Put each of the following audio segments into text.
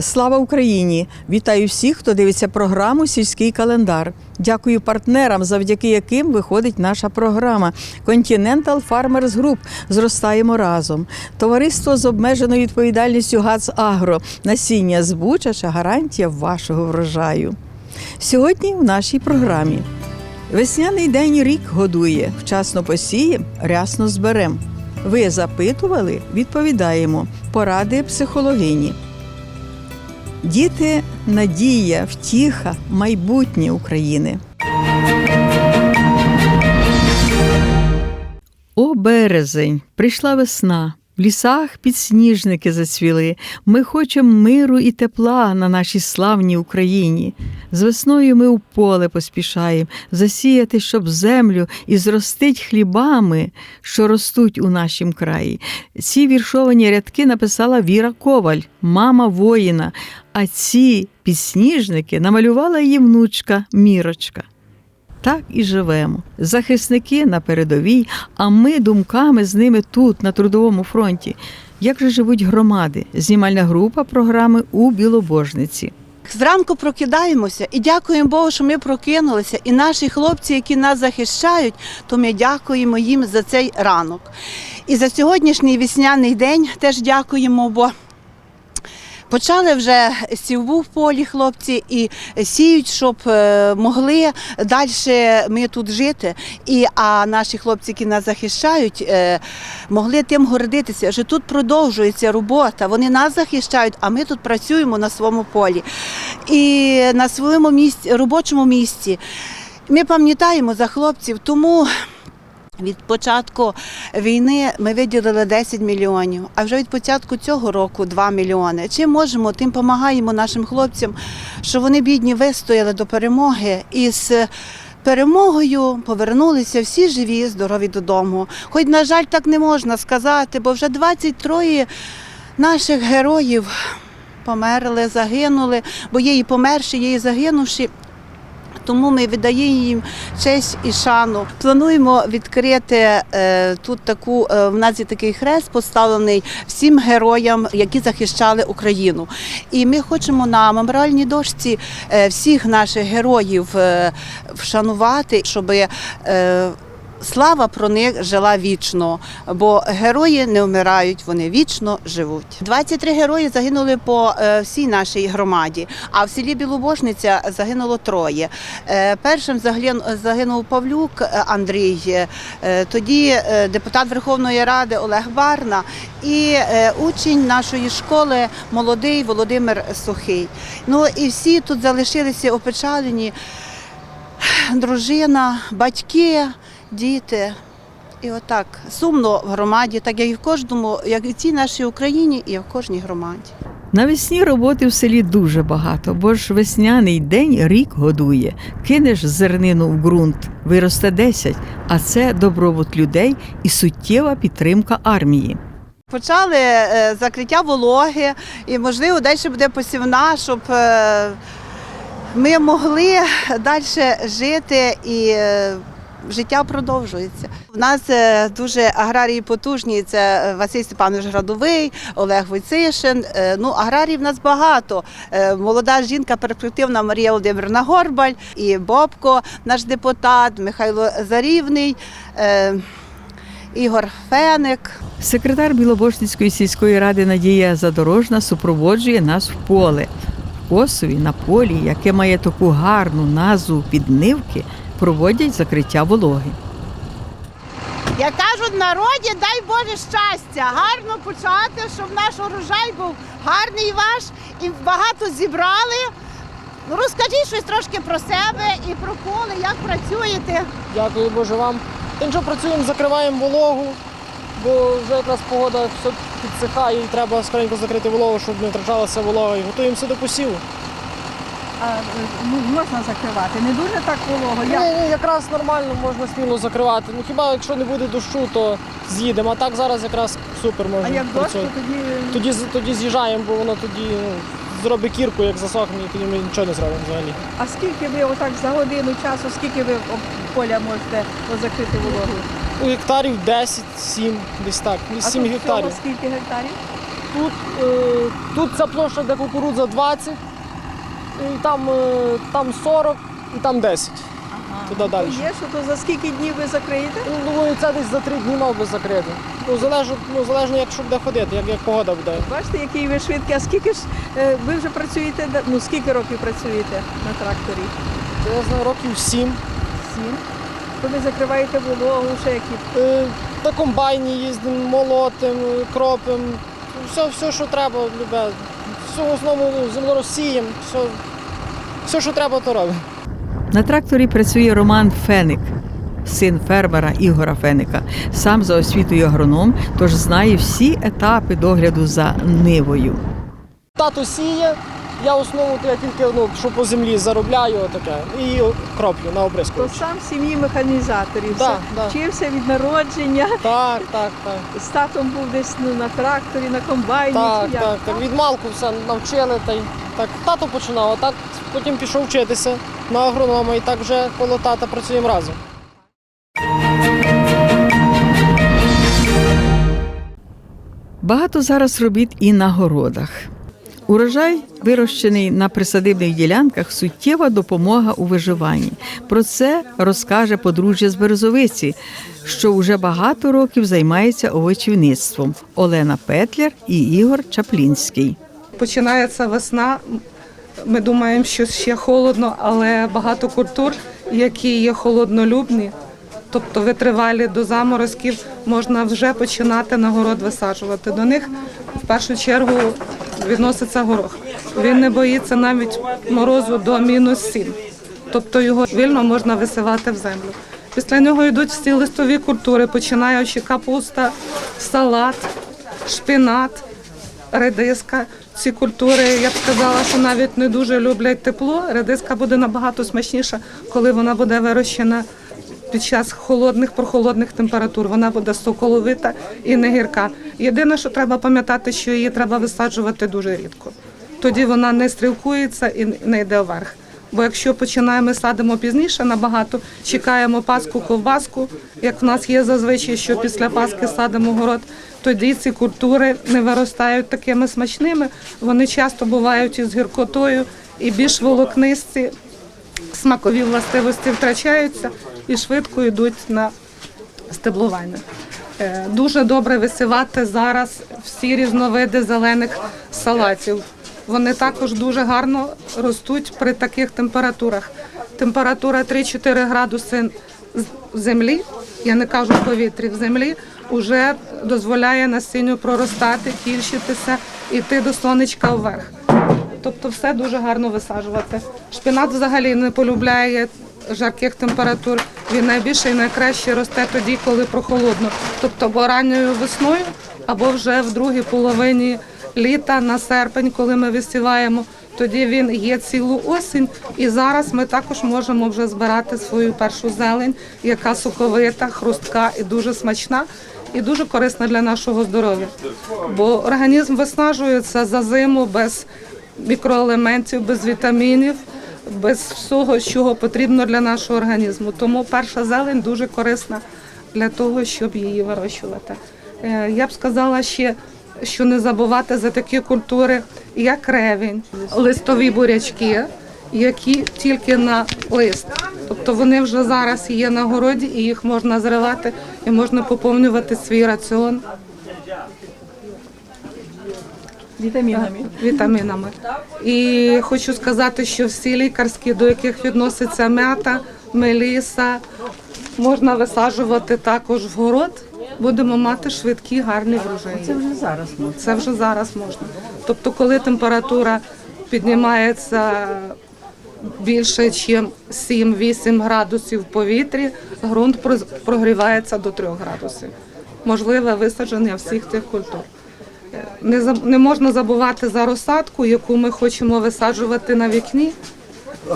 Слава Україні! Вітаю всіх, хто дивиться програму Сільський календар. Дякую партнерам, завдяки яким виходить наша програма Continental Farmers Group. Зростаємо разом. Товариство з обмеженою відповідальністю ГАЦ Агро. Насіння збучача гарантія вашого врожаю. Сьогодні в нашій програмі. Весняний день рік годує, вчасно посієм, рясно зберем. Ви запитували, відповідаємо. Поради психологині. Діти надія, втіха, майбутнє України. О, березень, прийшла весна. Лісах підсніжники зацвіли. Ми хочемо миру і тепла на нашій славній Україні. З весною ми у поле поспішаємо засіяти, щоб землю і зростить хлібами, що ростуть у нашім краї. Ці віршовані рядки написала Віра Коваль, мама воїна. А ці підсніжники намалювала її внучка Мірочка. Так і живемо. Захисники на передовій, а ми думками з ними тут, на трудовому фронті. Як же живуть громади? Знімальна група програми у Білобожниці. Зранку прокидаємося і дякуємо Богу, що ми прокинулися. І наші хлопці, які нас захищають, то ми дякуємо їм за цей ранок. І за сьогоднішній весняний день теж дякуємо, бо почали вже сівбу в полі хлопці і сіють, щоб е, могли далі ми тут жити. І, а наші хлопці, які нас захищають, е, могли тим гордитися, що тут продовжується робота. Вони нас захищають, а ми тут працюємо на своєму полі і на своєму місці, робочому місці. Ми пам'ятаємо за хлопців, тому. Від початку війни ми виділили 10 мільйонів, а вже від початку цього року 2 мільйони. Чим можемо, тим допомагаємо нашим хлопцям, що вони бідні вистояли до перемоги і з перемогою повернулися всі живі, здорові додому. Хоч, на жаль, так не можна сказати, бо вже 23 наших героїв померли, загинули, бо є і померші, є і загинувші. Тому ми віддаємо їм честь і шану. Плануємо відкрити е, тут таку. е, в нас є такий хрест поставлений всім героям, які захищали Україну. І ми хочемо на меморіальній дошці е, всіх наших героїв вшанувати, щоб слава про них жила вічно. Бо герої не вмирають, вони вічно живуть. 23 герої загинули по е, всій нашій громаді, а в селі Білобожниця загинуло троє. Е, Першим загинув Павлюк е, Андрій, тоді депутат Верховної Ради Олег Барна і учень нашої школи молодий Володимир Сухий. Ну і всі тут залишилися опечалені. Дружина, батьки, діти. І отак сумно в громаді, так як і в кожному, як і в цій нашій Україні, і в кожній громаді. Навесні роботи в селі дуже багато, бо ж весняний день рік годує. Кинеш зернину в ґрунт, виросте 10, а це добробут людей і суттєва підтримка армії. Почали е, закриття вологи, і можливо далі буде посівна, щоб е, ми могли далі жити і е, життя продовжується. У нас е, дуже аграрії потужні. Це Василь Степанович Градовий, Олег Войцишин. Е, Ну, аграрій в нас багато. Е, Молода жінка, перспективна Марія Володимирівна Горбаль і Бобко, наш депутат, Михайло Зарівний. е, Ігор Феник, Секретар Білобожницької сільської ради Надія Задорожна супроводжує нас в поле. В Косові на полі, яке має таку гарну назву піднивки, проводять закриття вологи. Як кажуть в народі, дай Боже щастя, гарно почати, щоб наш урожай був гарний ваш і багато зібрали. Ну, Розкажіть щось трошки про себе і про поле, як працюєте. Дякую Боже вам. Тим, що працюємо, закриваємо вологу, бо вже якраз погода все підсихає і треба скоренько закрити вологу, щоб не втрачалася волога. І готуємося до посіву. А ну, можна закривати. Не дуже так волого. Ні, ні, якраз нормально можна сміло закривати. Ну хіба якщо не буде дощу, то з'їдемо. А так зараз якраз супер можна. А як дощ, то працювати. тоді Тоді, з- тоді з'їжджаємо, бо воно тоді ну, зробить кірку, як засохне, і тоді ми нічого не зробимо взагалі. А скільки ви отак за годину часу, скільки ви об- поля можете закрити вологу? У гектарів 10, 7, десь так, десь 7 тут гектарів. всього скільки гектарів? Тут, е, тут ця площа, де кукурудза 20, і там, е, там 40, і там 10. Туди далі. Є, що то за скільки днів ви закриєте? Ну, думаю, це десь за 3 дні мав би закрити. Ну, залежно, ну, залежно якщо буде ходити, як, як погода буде. Бачите, який ви швидкий. А скільки ж е, ви вже працюєте? Ну скільки років працюєте на тракторі? Це, я знаю, років 7. Сім. То ви закриваєте вологу, ще які Е, на комбайні їздимо, молотим, е, кропим. Все, все, що треба, любе. Все знову ну, все, все, що треба, то робимо. На тракторі працює Роман Феник, син фермера Ігора Феника. Сам за освітою агроном, тож знає всі етапи догляду за нивою. Тато сіє, я то я тільки ну, що по землі заробляю таке, і кроплю на То сам в сім'ї механізаторів. Да, да. Вчився від народження. Так, так, так. З татом був десь ну, на тракторі, на комбайні. Так, чи як? так, так. Від малку все навчили. Та й так тато починав, а так потім пішов вчитися на агронома і так вже коло тата працюємо разом. Багато зараз робіт і на городах. Урожай, вирощений на присадибних ділянках, суттєва допомога у виживанні. Про це розкаже подружжя з Березовиці, що вже багато років займається овочівництвом Олена Петляр і Ігор Чаплінський. Починається весна. Ми думаємо, що ще холодно, але багато культур, які є холоднолюбні, тобто витривалі до заморозків, можна вже починати на город висаджувати. До них в першу чергу відноситься горох. Він не боїться навіть морозу до мінус 7. Тобто його вільно можна висивати в землю. Після нього йдуть всі листові культури, починаючи капуста, салат, шпинат редиска. Ці культури, я б сказала, що навіть не дуже люблять тепло. Редиска буде набагато смачніша, коли вона буде вирощена під час холодних, прохолодних температур. Вона буде соколовита і не гірка. Єдине, що треба пам'ятати, що її треба висаджувати дуже рідко. Тоді вона не стрілкується і не йде вверх. Бо якщо починаємо садимо пізніше, набагато чекаємо паску ковбаску, як в нас є зазвичай, що після паски садимо город, тоді ці культури не виростають такими смачними. Вони часто бувають із гіркотою і більш волокнисті, смакові властивості втрачаються і швидко йдуть на стеблування. Е, Дуже добре висівати зараз всі різновиди зелених салатів. Вони також дуже гарно ростуть при таких температурах. Температура 3-4 градуси з землі, я не кажу в повітрі, в землі вже дозволяє насінню проростати, кільщитися, йти до сонечка вверх. Тобто все дуже гарно висаджувати. Шпинат взагалі не полюбляє жарких температур. Він найбільше і найкраще росте тоді, коли прохолодно. Тобто або ранньою весною, або вже в другій половині літа на серпень, коли ми висіваємо. Тоді він є цілу осінь, і зараз ми також можемо вже збирати свою першу зелень, яка соковита, хрустка і дуже смачна, і дуже корисна для нашого здоров'я. Бо організм виснажується за зиму без мікроелементів, без вітамінів, без всього, що потрібно для нашого організму. Тому перша зелень дуже корисна для того, щоб її вирощувати. Е, Я б сказала ще, що не забувати за такі культури, як ревінь, листові бурячки, які тільки на лист. Тобто вони вже зараз є на городі і їх можна зривати і можна поповнювати свій раціон Вітамінами. вітамінами. І хочу сказати, що всі лікарські, до яких відноситься мята, меліса, можна висаджувати також в город. Будемо мати швидкі, гарні врожаї. Це вже зараз можна. Це вже зараз можна. Тобто, коли температура піднімається більше, ніж 7-8 градусів в повітрі, ґрунт прогрівається до 3 градусів. Можливе висадження всіх тих культур. Не, заб- не можна забувати за розсадку, яку ми хочемо висаджувати на вікні.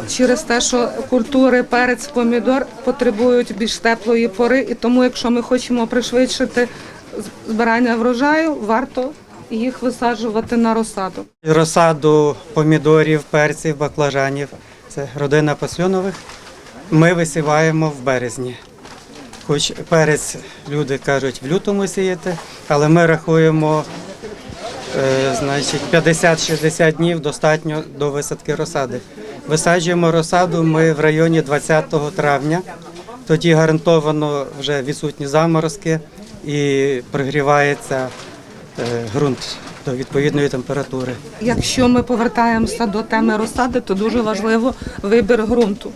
через те, що культури перець, помідор потребують більш теплої пори, і тому, якщо ми хочемо пришвидшити збирання врожаю, варто їх висаджувати на розсаду. Розсаду помідорів, перців, баклажанів. Це родина Пасльонових. Ми висіваємо в березні. Хоч перець люди кажуть в лютому сіяти, але ми рахуємо значить, 50-60 днів достатньо до висадки розсади. Висаджуємо розсаду ми в районі 20 травня. Тоді гарантовано вже відсутні заморозки і прогрівається е, ґрунт до відповідної температури. Якщо ми повертаємося до теми розсади, то дуже важливо вибір ґрунту.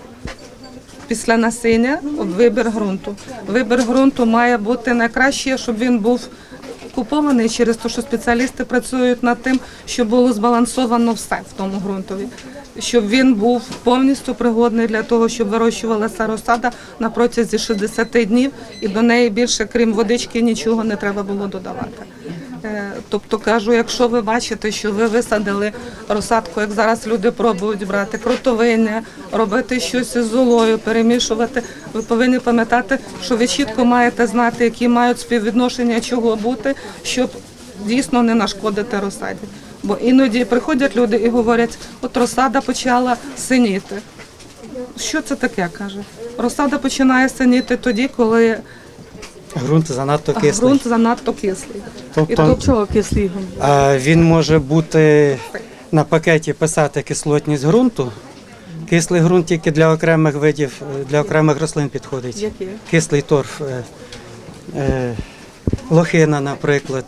Після насіння вибір ґрунту. Вибір ґрунту має бути найкраще, щоб він був купований через те, що спеціалісти працюють над тим, щоб було збалансовано все в тому ґрунтові. Щоб він був повністю пригодний для того, щоб вирощувалася розсада на протязі 60 днів, і до неї більше, крім водички, нічого не треба було додавати. Е, Тобто кажу, якщо ви бачите, що ви висадили розсадку, як зараз люди пробують брати крутовиння, робити щось із золою, перемішувати, ви повинні пам'ятати, що ви чітко маєте знати, які мають співвідношення чого бути, щоб дійсно не нашкодити розсаді. Бо іноді приходять люди і говорять, от розсада почала синіти. Що це таке? каже? Розсада починає синіти тоді, коли Ґрунт занадто кислий. ґрунт занадто кислий. Тобто І Чого кислий ґрунт? він може бути на пакеті писати кислотність ґрунту. Кислий ґрунт тільки для окремих видів, е, для окремих рослин підходить. Який? Кислий торф. е, е, Лохина, наприклад,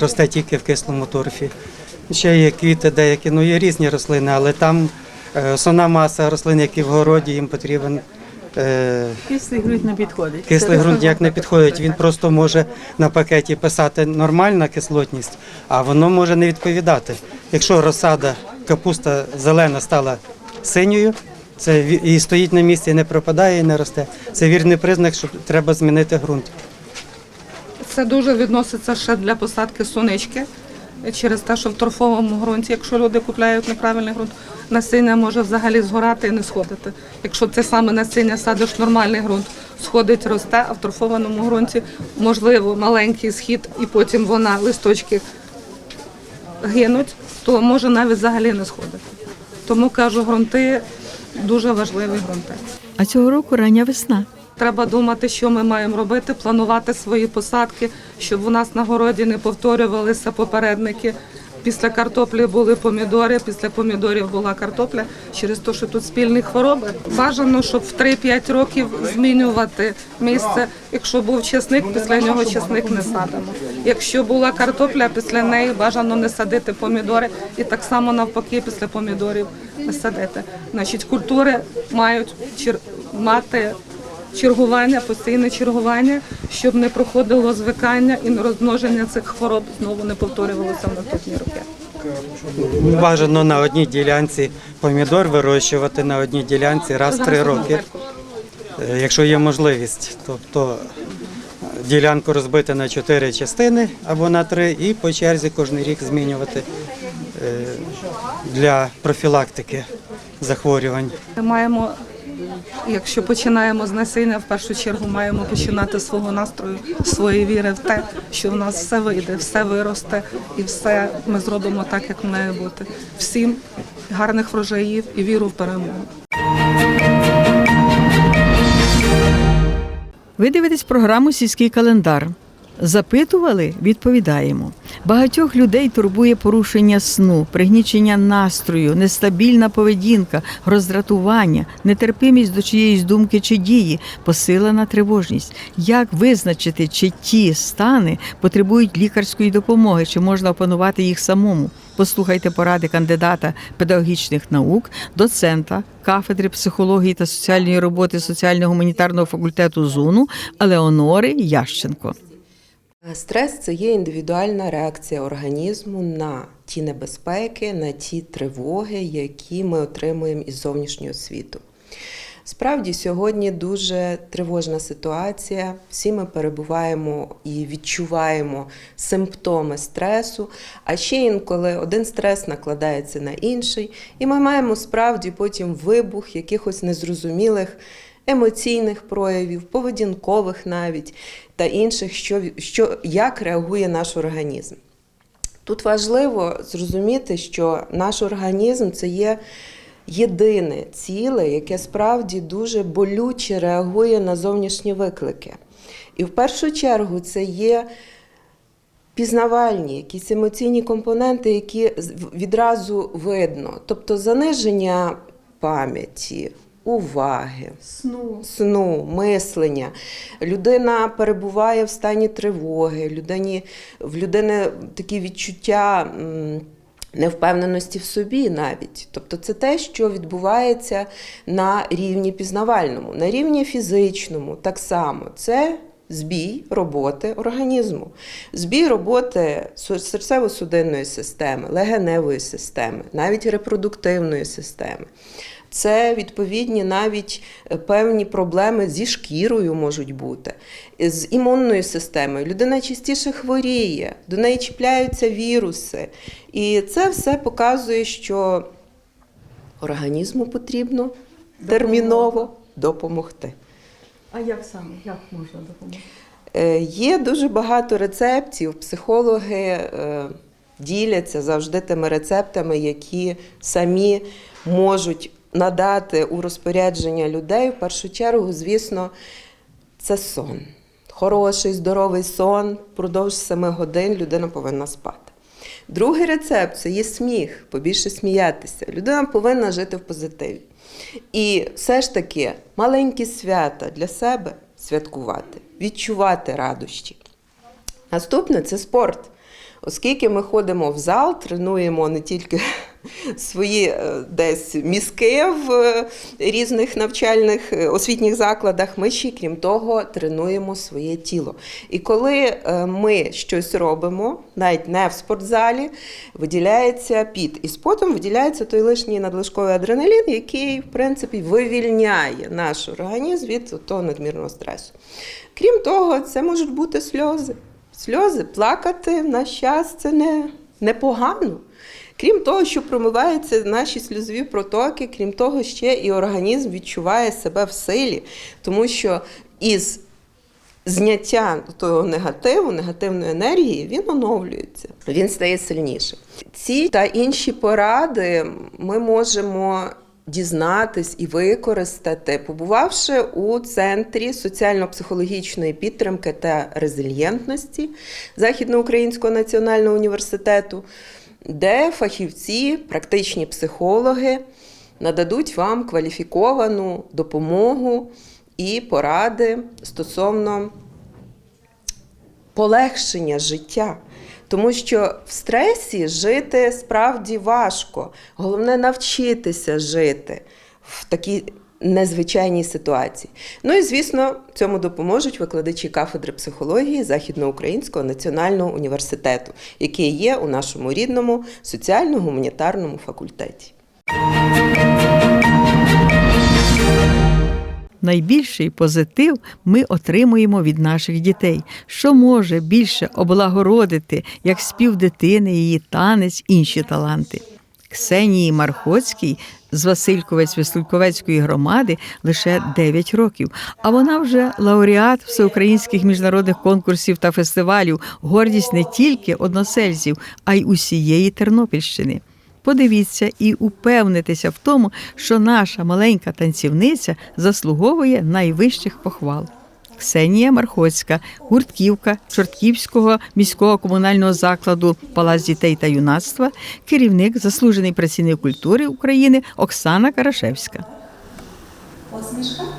росте тільки в кислому торфі. Ще є квіти деякі, ну є різні рослини, але там основна маса рослин, які в городі, їм потрібен Кислий ґрунт не підходить. Кислий ґрунт як не підходить, він просто може на пакеті писати нормальна кислотність, а воно може не відповідати. Якщо розсада капуста зелена стала синьою, це і стоїть на місці, і не пропадає і не росте. Це вірний признак, що треба змінити ґрунт. Це дуже відноситься ще для посадки сонички. Через те, що в торфовому ґрунті, якщо люди купляють неправильний ґрунт, насіння може взагалі згорати і не сходити. Якщо це саме насіння садиш нормальний ґрунт, сходить, росте, а в торфованому ґрунті можливо маленький схід, і потім вона листочки гинуть, то може навіть взагалі не сходити. Тому кажу, грунти дуже важливі грунти. А цього року рання весна. Треба думати, що ми маємо робити, планувати свої посадки, щоб у нас на городі не повторювалися попередники. Після картоплі були помідори, після помідорів була картопля. Через те, що тут спільні хвороби. Бажано, щоб в 3-5 років змінювати місце. Якщо був чесник, після нього чесник не садимо. Якщо була картопля, після неї бажано не садити помідори, і так само навпаки, після помідорів не садити. Значить, культури мають мати чергування, постійне чергування, щоб не проходило звикання і розмноження цих хвороб знову не повторювалося в наступні роки. Бажано на одній ділянці помідор вирощувати на одній ділянці раз в три роки, е, якщо є можливість. Тобто е, ділянку розбити на чотири частини або на три, і по черзі кожен рік змінювати е, для профілактики захворювань. Ми маємо, якщо починаємо з насіння, в першу чергу маємо починати свого настрою, своєї віри в те, що в нас все вийде, все виросте і все ми зробимо так, як має бути. Всім гарних врожаїв і віру в перемогу. Ви дивитесь програму Сільський календар. Запитували, відповідаємо. Багатьох людей турбує порушення сну, пригнічення настрою, нестабільна поведінка, роздратування, нетерпимість до чиєїсь думки чи дії, посилена тривожність. Як визначити, чи ті стани потребують лікарської допомоги, чи можна опанувати їх самому? Послухайте поради кандидата педагогічних наук, доцента кафедри психології та соціальної роботи соціально-гуманітарного факультету ЗУНу Елеонори Ященко. Стрес це є індивідуальна реакція організму на ті небезпеки, на ті тривоги, які ми отримуємо із зовнішнього світу. Справді сьогодні дуже тривожна ситуація. Всі ми перебуваємо і відчуваємо симптоми стресу, а ще інколи один стрес накладається на інший, і ми маємо справді потім вибух якихось незрозумілих емоційних проявів, поведінкових навіть та інших, що, що як реагує наш організм. Тут важливо зрозуміти, що наш організм це є єдине ціле, яке справді дуже болюче реагує на зовнішні виклики. І в першу чергу це є пізнавальні, якісь емоційні компоненти, які відразу видно. Тобто заниження пам'яті, уваги, Сну. сну, мислення. Людина перебуває в стані тривоги, людині, в людини такі відчуття. Невпевненості в собі навіть. Тобто це те, що відбувається на рівні пізнавальному, на рівні фізичному так само. Це збій роботи організму, збій роботи серцево-судинної системи, легеневої системи, навіть репродуктивної системи. Це відповідні навіть е, певні проблеми зі шкірою можуть бути, з імунною системою. Людина частіше хворіє, до неї чіпляються віруси. І це все показує, що організму потрібно терміново допомогти. А як саме? Як можна допомогти? Е, Є дуже багато рецептів. Психологи е, діляться завжди тими рецептами, які самі можуть надати у розпорядження людей. В першу чергу, звісно, це сон. Хороший, здоровий сон. Впродовж 7 годин людина повинна спати. Другий рецепт це є сміх, побільше сміятися. Людина повинна жити в позитиві. І все ж таки маленькі свята для себе святкувати, відчувати радощі. Наступне це спорт. Оскільки ми ходимо в зал, тренуємо не тільки свої е, десь мізки в е, різних навчальних е, освітніх закладах, ми ще, крім того, тренуємо своє тіло. І коли ми щось робимо, навіть не в спортзалі, виділяється піт. І з потом виділяється той лишній надлишковий адреналін, який, в принципі, вивільняє наш організм від того надмірного стресу. Крім того, це можуть бути сльози. Сльози, плакати в наш час не, непогано. Крім того, що промиваються наші сльозові протоки, крім того, ще і організм відчуває себе в силі, тому що із зняття того негативу, негативної енергії, він оновлюється, він стає сильнішим. Ці та інші поради ми можемо дізнатись і використати, побувавши у центрі соціально-психологічної підтримки та резильєнтності Західноукраїнського національного університету, де фахівці, практичні психологи нададуть вам кваліфіковану допомогу і поради стосовно полегшення життя. Тому що в стресі жити справді важко. Головне навчитися жити в такій незвичайній ситуації. Ну і звісно, цьому допоможуть викладачі кафедри психології Західноукраїнського національного університету, який є у нашому рідному соціально-гуманітарному факультеті. Найбільший позитив ми отримуємо від наших дітей, що може більше облагородити, як спів дитини, її танець, інші таланти. Ксенії Мархоцькій з Васильковець Веслюковецької громади лише 9 років, а вона вже лауреат всеукраїнських міжнародних конкурсів та фестивалів, гордість не тільки односельців, а й усієї Тернопільщини. Подивіться і упевнитеся в тому, що наша маленька танцівниця заслуговує найвищих похвал. Ксенія Мархоцька, гуртківка Чортківського міського комунального закладу Палац дітей та юнацтва, керівник, заслужений працівник культури України Оксана Карашевська. Налетіли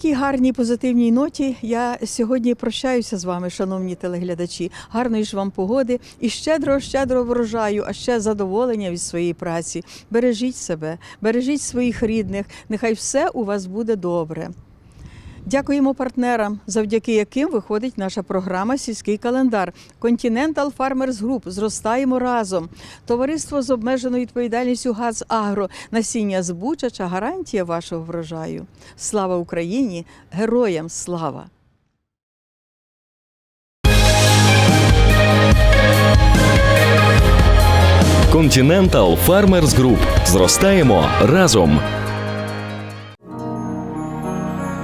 такій гарній позитивній ноті я сьогодні прощаюся з вами, шановні телеглядачі. Гарної ж вам погоди і щедро, щедро врожаю, а ще задоволення від своєї праці. Бережіть себе, бережіть своїх рідних. Нехай все у вас буде добре. Дякуємо партнерам, завдяки яким виходить наша програма Сільський календар. Continental Farmers Group. Зростаємо разом. Товариство з обмеженою відповідальністю ГАЗ Агро. Насіння збучача гарантія вашого врожаю. Слава Україні! Героям слава! Continental Farmers Group. Зростаємо разом.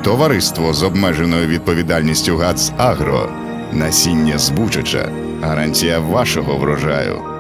Товариство з обмеженою відповідальністю ГАЦ Агро. Насіння збучача. Гарантія вашого врожаю.